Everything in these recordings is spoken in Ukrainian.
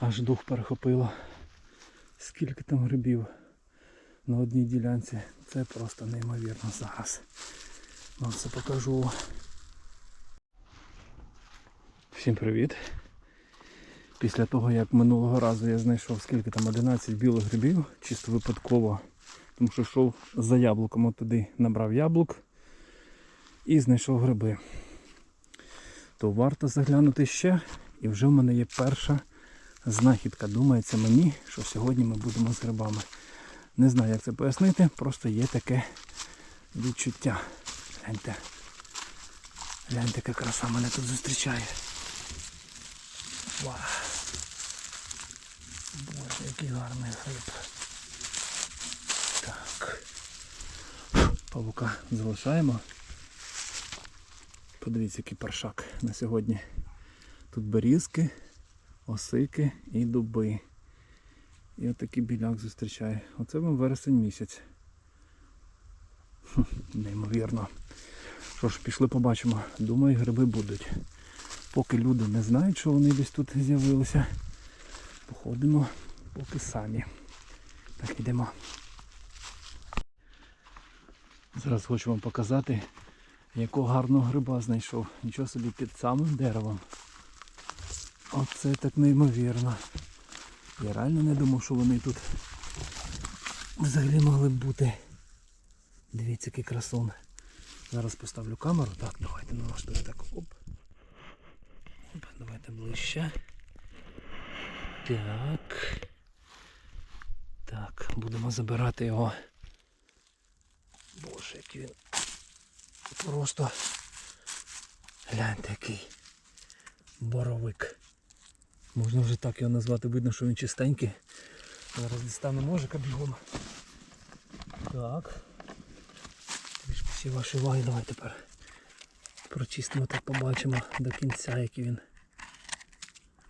Аж дух перехопило. Скільки там грибів на одній ділянці. Це просто неймовірно зараз. Вам все покажу. Всім привіт. Після того, як минулого разу я знайшов скільки там 11 білих грибів, чисто випадково, тому що йшов за яблуком от туди, набрав яблук і знайшов гриби. То варто заглянути ще. І вже в мене є перша знахідка. Думається мені, що сьогодні ми будемо з грибами. Не знаю, як це пояснити, просто є таке відчуття. Гляньте. Гляньте, яка краса мене тут зустрічає. Вау. Боже, який гарний гриб. Так. Павука залишаємо. Подивіться, який паршак на сьогодні. Тут берізки, осики і дуби. І отакий біляк зустрічає. Оце вам вересень місяць. Неймовірно. Що ж, пішли побачимо. Думаю, гриби будуть. Поки люди не знають, що вони десь тут з'явилися. Походимо поки самі. Так, йдемо. Зараз хочу вам показати, якого гарного гриба знайшов. Нічого собі під самим деревом. Оце так неймовірно. Я реально не думав, що вони тут взагалі могли б бути. Дивіться, який красун. Зараз поставлю камеру. Так, давайте налаштую так. Оп. Оп, давайте ближче. Так. Так, будемо забирати його. Боже, який він. Просто гляньте який боровик. Можна вже так його назвати, видно, що він чистенький. Зараз дістану ножика бігом. Так. Трішки всі ваші ваги, давай тепер прочистимо так побачимо до кінця, який він.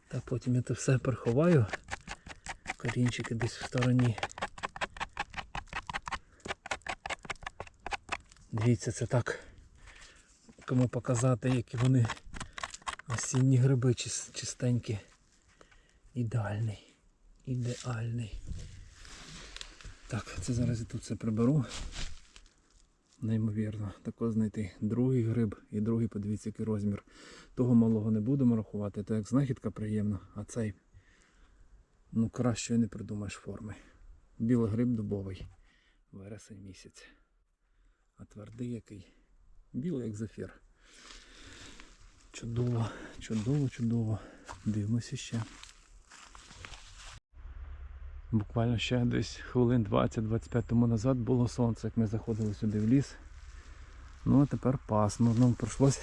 Так, потім я це все переховаю. Корінчики десь в стороні. Дивіться, це так. Кому показати, які вони осінні гриби чистенькі. Ідеальний. Ідеальний. Так, це зараз я тут все приберу. Неймовірно, тако знайти другий гриб і другий, подивіться, який розмір. Того малого не будемо рахувати, то як знахідка приємна, а цей ну кращої не придумаєш форми. Білий гриб дубовий. Вересень місяць. А твердий який. Білий як зефір. Чудово, чудово, чудово. Дивимося ще. Буквально ще десь хвилин 20-25 тому назад було сонце, як ми заходили сюди в ліс. Ну а тепер пасмурно. Нам прийшлось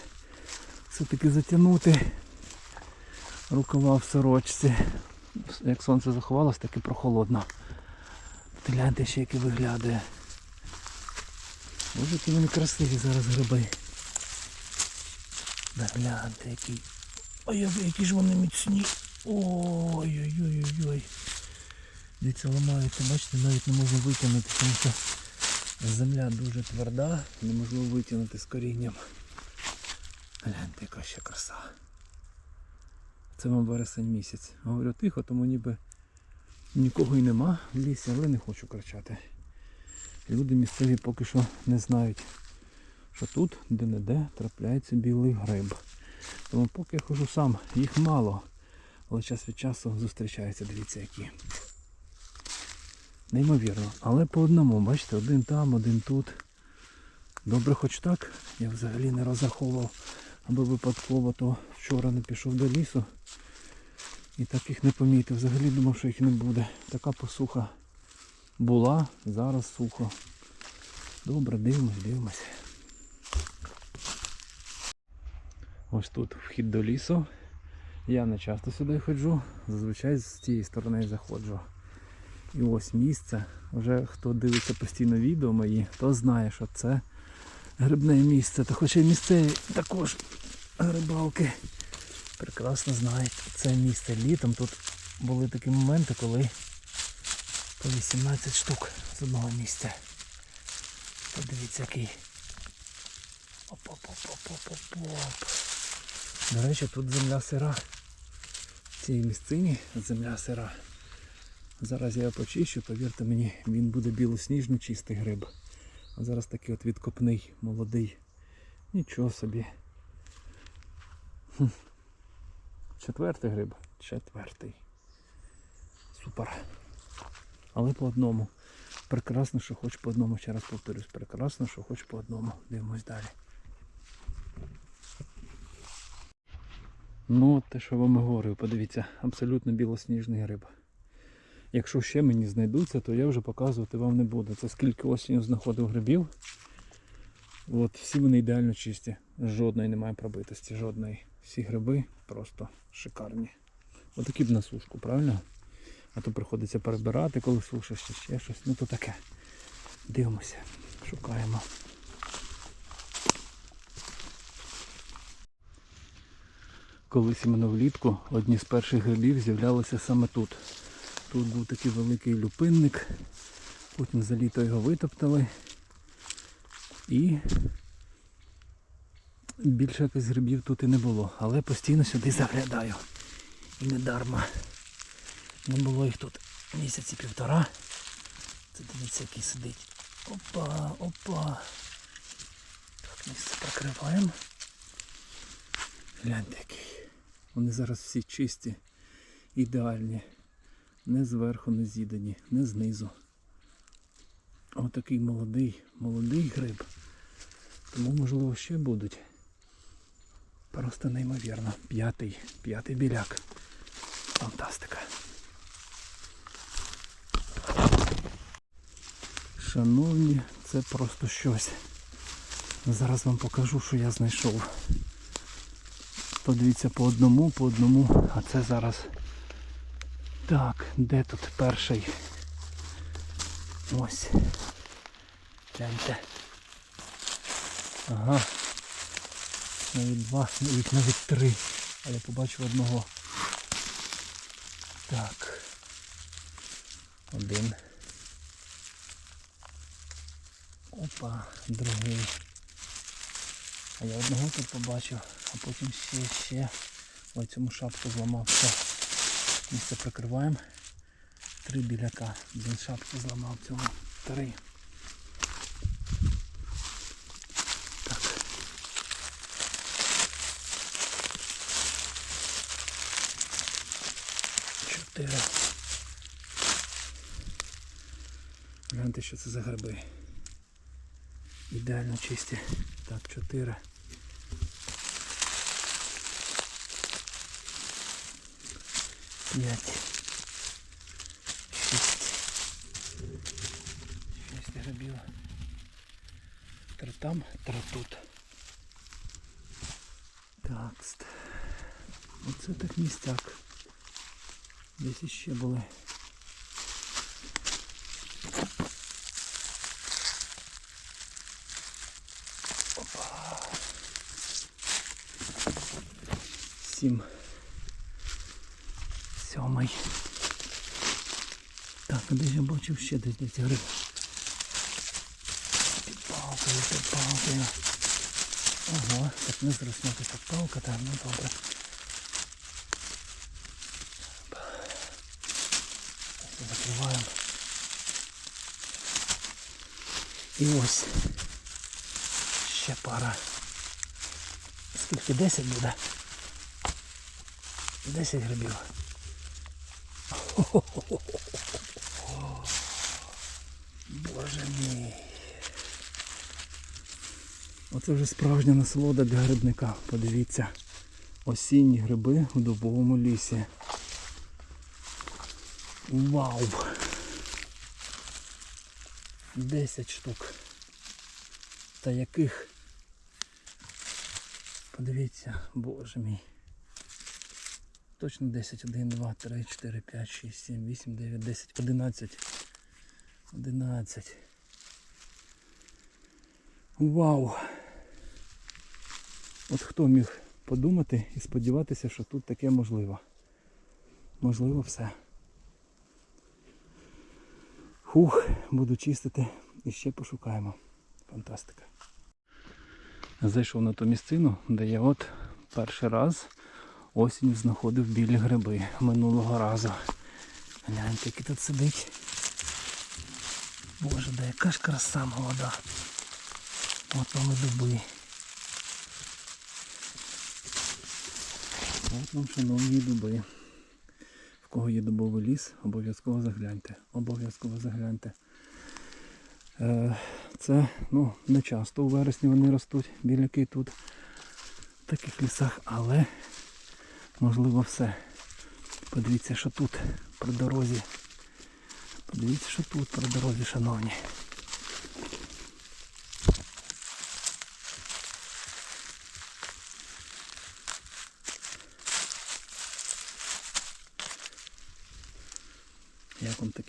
все-таки затягнути рукава в сорочці. Як сонце заховалось, так і прохолодно. Гляньте ще який виглядає. Боже, які вони красиві зараз гриби. Да гляньте, який. Ой, які ж вони міцні. Ой-ой-ой-ой. Дивіться, ламаються, бачите, навіть не можна витягнути, тому що земля дуже тверда, неможливо витягнути з корінням. Гляньте, яка ще краса. Це вам вересень місяць. Говорю тихо, тому ніби нікого й нема в лісі, але не хочу кричати. Люди місцеві поки що не знають, що тут де-не-де трапляється білий гриб. Тому поки я хожу сам, їх мало, але час від часу зустрічаються, дивіться які. Неймовірно. Але по одному, бачите, один там, один тут. Добре хоч так. Я взагалі не розраховував, аби випадково то вчора не пішов до лісу. І так їх не помітив. Взагалі думав, що їх не буде. Така посуха була, зараз сухо. Добре, дивимось, дивимось. Ось тут вхід до лісу. Я не часто сюди ходжу, зазвичай з цієї сторони заходжу. І ось місце. Вже хто дивиться постійно відео мої, то знає, що це грибне місце. Та хоча й місцеві також грибалки прекрасно знають це місце. Літом тут були такі моменти, коли по 18 штук з одного місця. Подивіться який. Оп-оп-оп-оп-оп-оп. До речі, тут земля сира. цій місцині земля сира. Зараз я його почищу, повірте мені, він буде білосніжний чистий гриб. А зараз такий от відкопний, молодий. Нічого собі. Четвертий гриб. Четвертий. Супер. Але по одному. Прекрасно, що хоч по одному, ще раз повторюсь. Прекрасно, що хоч по одному. Дивимось далі. Ну, от те, що вам і говорив, подивіться, абсолютно білосніжний гриб. Якщо ще мені знайдуться, то я вже показувати вам не буду. Це скільки осінню знаходив грибів. От, всі вони ідеально чисті. Жодної немає пробитості, жодної. Всі гриби просто шикарні. Отакі б на сушку, правильно? А то приходиться перебирати, коли сушиш чи ще щось. Ну то таке. Дивимося, шукаємо. Колись іменно влітку одні з перших грибів з'являлися саме тут. Тут був такий великий люпинник, потім за літо його витоптали. І більше якось грибів тут і не було, але постійно сюди заглядаю. І не дарма. Не було їх тут місяці півтора. Це дивіться, який сидить. Опа, опа. Так, місце прикриваємо. Гляньте який. Вони зараз всі чисті, ідеальні. Не зверху не з'їдені, не знизу. Отакий молодий, молодий гриб. Тому можливо ще будуть. Просто неймовірно. П'ятий, п'ятий біляк. Фантастика. Шановні, це просто щось. Зараз вам покажу, що я знайшов. Подивіться по одному, по одному, а це зараз. Так, де тут перший? Ось. Гляньте. Ага. Навіть два, навіть навіть три. А я побачив одного. Так. Один. Опа, другий. А я одного тут побачив, а потім ще, ще. Ой, цьому шапку зламав. Все. Місце прикриваємо. Три біляка. Один шапку зламав цьому. Три. Так. Чотири. Гляньте, що це за гриби. Ідеально чисті. Так, чотири. П'ять. Шість. Шість грибів. Три там, три тут. Так. Оце так містяк. Десь іще були. Сім. Сьомий. Так, а де ж я бачив ще десь десь гриб. Під палкою, під палкою. Ага, так не зроснути так палка, так, ну добре. Закриваємо. І ось ще пара. Скільки? 10 буде? 10 грибів. Боже мій. Оце вже справжня насолода для грибника. Подивіться. Осінні гриби у дубовому лісі. Вау! 10 штук. Та яких? Подивіться, боже мій. Точно 10, 1, 2, 3, 4, 5, 6, 7, 8, 9, 10, 11. 11. Вау! От хто міг подумати і сподіватися, що тут таке можливо. Можливо все. Фух, буду чистити і ще пошукаємо. Фантастика. Зайшов на ту місцину, де я от перший раз осінь знаходив білі гриби минулого разу. Гляньте, який тут сидить. Боже, да яка ж краса молода. От вам і дуби. От вам, шановні дуби. В кого є дубовий ліс, обов'язково загляньте. Обов'язково загляньте. Е, Це ну, не часто у вересні вони ростуть, біляки тут в таких лісах, але можливо все. Подивіться, що тут при дорозі. Подивіться, що тут при дорозі, шановні.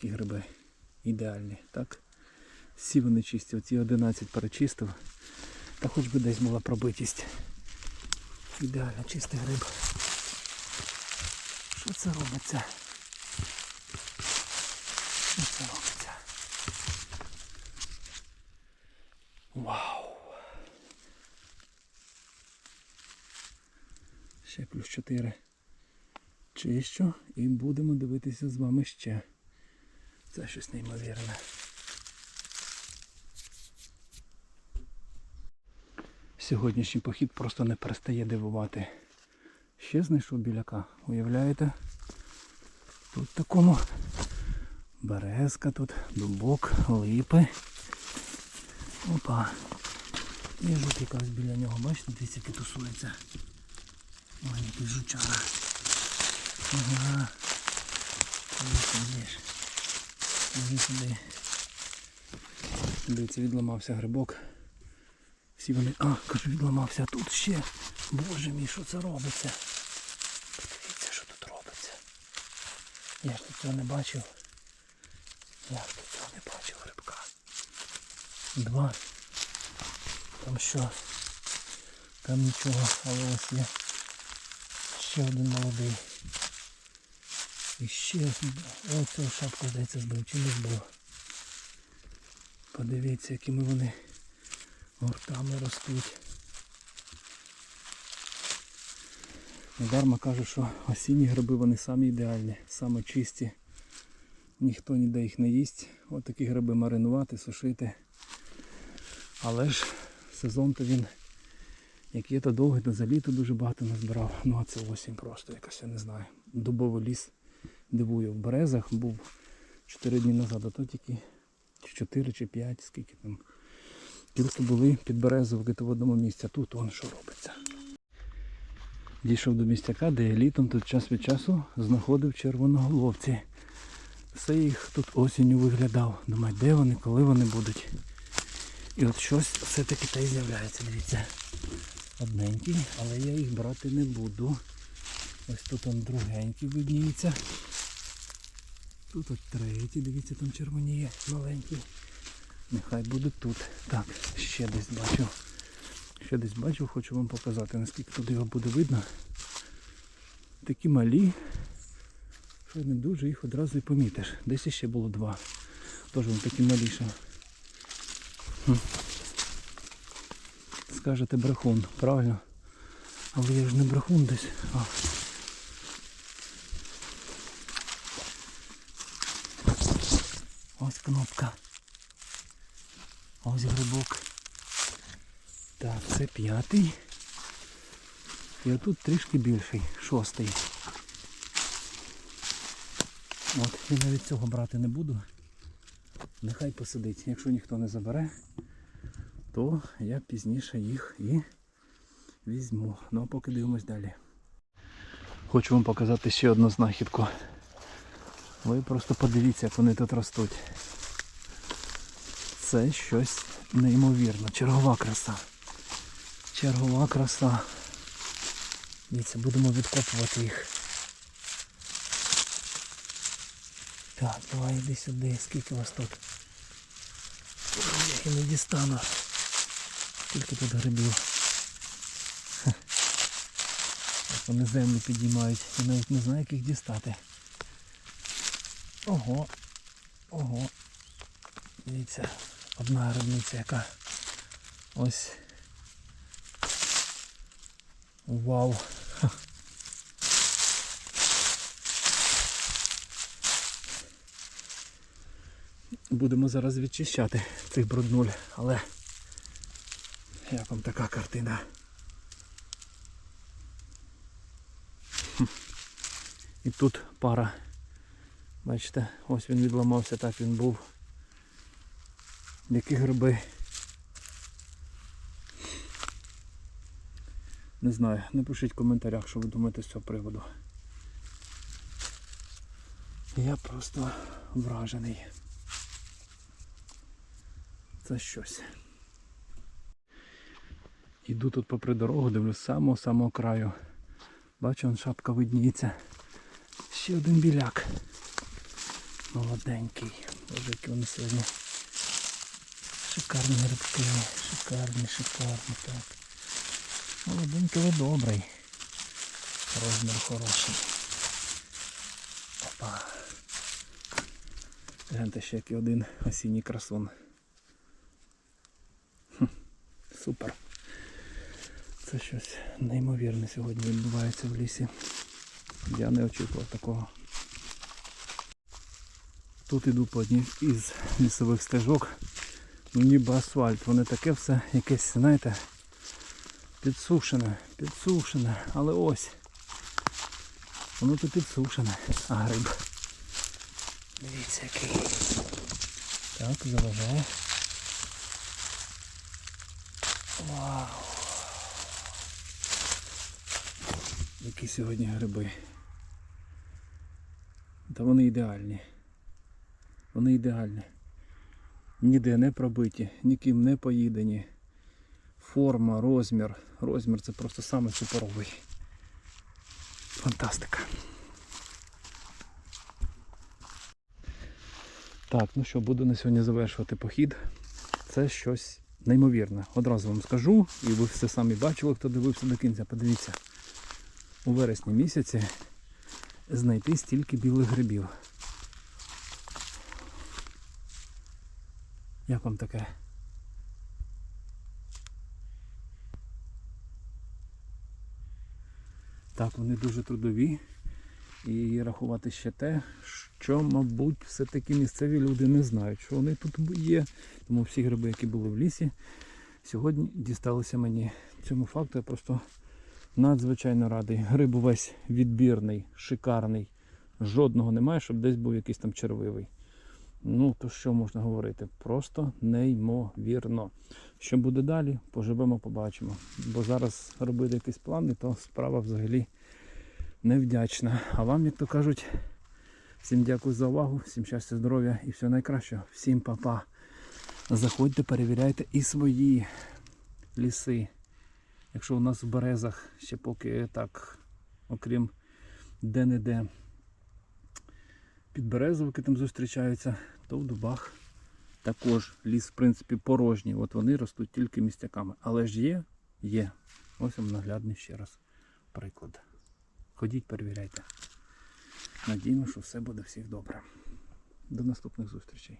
Як такі гриби? Ідеальні, так? Всі вони чисті, оці 11 перечистив. Та хоч би десь була пробитість. Ідеально чистий гриб. Що це робиться? Що це робиться? Вау! Ще плюс 4. Чищу і будемо дивитися з вами ще. Це щось неймовірне. Сьогоднішній похід просто не перестає дивувати. Ще знайшов біляка, уявляєте? Тут такому березка тут, дубок, липи. Опа. І жут якась біля нього, бачите, дивіться, який тусується. Ой, жучара. Ага. Йдеш. Іди сюди. Дивіться, відламався грибок. Всі вони... А, кажу, відламався, тут ще. Боже мій, що це робиться? Подивіться, що тут робиться. Я ж тут цього не бачив. Я ж тут цього не бачив грибка. Два. Там що? Там нічого, але ось є. Ще один молодий. І ще ось цю шапку, здається, збив, чи не збив. Подивіться, якими вони гуртами ростуть. Недарма каже, що осінні гриби вони самі ідеальні, саме чисті. Ніхто ніде їх не їсть. От такі гриби маринувати, сушити. Але ж сезон то він, як є, то довгий, то за літо дуже багато назбирав. Ну а це осінь просто якась, я не знаю. Дубовий ліс дивує. В березах був 4 дні назад, а то тільки чи 4 чи 5, скільки там. Тільки були під березовки то в одному місці, тут он що робиться. Дійшов до містяка, де я літом тут час від часу знаходив червоноголовці. Все їх тут осінню виглядав. Думаю, де вони, коли вони будуть. І от щось все-таки та й з'являється, дивіться. Одненький, але я їх брати не буду. Ось тут он другенький видніється. Тут от третій, дивіться, там червоніє маленький. Нехай буде тут. Так, ще десь бачу. Ще десь бачу, хочу вам показати, наскільки тут його буде видно. Такі малі, що не дуже їх одразу і помітиш. Десь ще було два. Тож вони такі маліші. Скажете брехун, правильно? Але я ж не брехун десь. Кнопка. Ось грибок. Так, це п'ятий. І отут трішки більший, шостий. От, я навіть цього брати не буду. Нехай посидить. Якщо ніхто не забере, то я пізніше їх і візьму. Ну а поки дивимось далі. Хочу вам показати ще одну знахідку. Ви просто подивіться, як вони тут ростуть. Це щось неймовірне. Чергова краса. Чергова краса. Дивіться, будемо відкопувати їх. Так, давай іди сюди. Скільки вас тут? Я не дістану. Скільки тут грибів. Вони землю підіймають. Я навіть не знаю, як їх дістати. Ого. Ого. Дивіться, одна грибниця яка ось. Вау. Будемо зараз відчищати цих бруднуль, але як вам така картина? І тут пара. Бачите ось він відламався так він був. Які гриби. Не знаю, напишіть в коментарях, що ви думаєте з цього приводу. Я просто вражений. Це щось. Іду тут попри дорогу, дивлюсь з самого самого краю. Бачу, он шапка видніється. Ще один біляк. Молоденький. Боже, які вони сьогодні. Шикарні грибки. Шикарні, шикарні, так. Молоденький, добрий. Розмір хороший. Опа. Гляньте ще який один осінній красун. Хм, Супер. Це щось неймовірне сьогодні відбувається в лісі. Я не очікував такого. Тут іду по одній із лісових стежок. Ну ніби асфальт. Воно таке все якесь, знаєте, підсушене, підсушене. Але ось. Воно тут підсушене. А гриб. Дивіться який. Так, заважає. Вау. Які сьогодні гриби. Та вони ідеальні. Вони ідеальні. Ніде не пробиті, ніким не поїдені. Форма, розмір. Розмір це просто саме суперовий. Фантастика. Так, ну що, буду на сьогодні завершувати похід. Це щось неймовірне. Одразу вам скажу, і ви все самі бачили, хто дивився до кінця. Подивіться, у вересні місяці знайти стільки білих грибів. Як вам таке? Так, вони дуже трудові. І рахувати ще те, що, мабуть, все-таки місцеві люди не знають, що вони тут є. Тому всі гриби, які були в лісі, сьогодні дісталися мені. Цьому факту я просто надзвичайно радий. Гриб увесь відбірний, шикарний. Жодного немає, щоб десь був якийсь там червивий. Ну, то що можна говорити? Просто неймовірно. Що буде далі, поживемо, побачимо. Бо зараз робити якісь плани, то справа взагалі невдячна. А вам, як то кажуть, всім дякую за увагу, всім щастя, здоров'я і всього найкращого. Всім па-па. Заходьте, перевіряйте і свої ліси. Якщо у нас в березах ще поки так, окрім де-не-де підберезовики там зустрічаються, то в дубах також ліс, в принципі, порожній. От вони ростуть тільки містяками. Але ж є, є. Ось вам наглядний ще раз приклад. Ходіть, перевіряйте. Надіємо, що все буде всіх добре. До наступних зустрічей.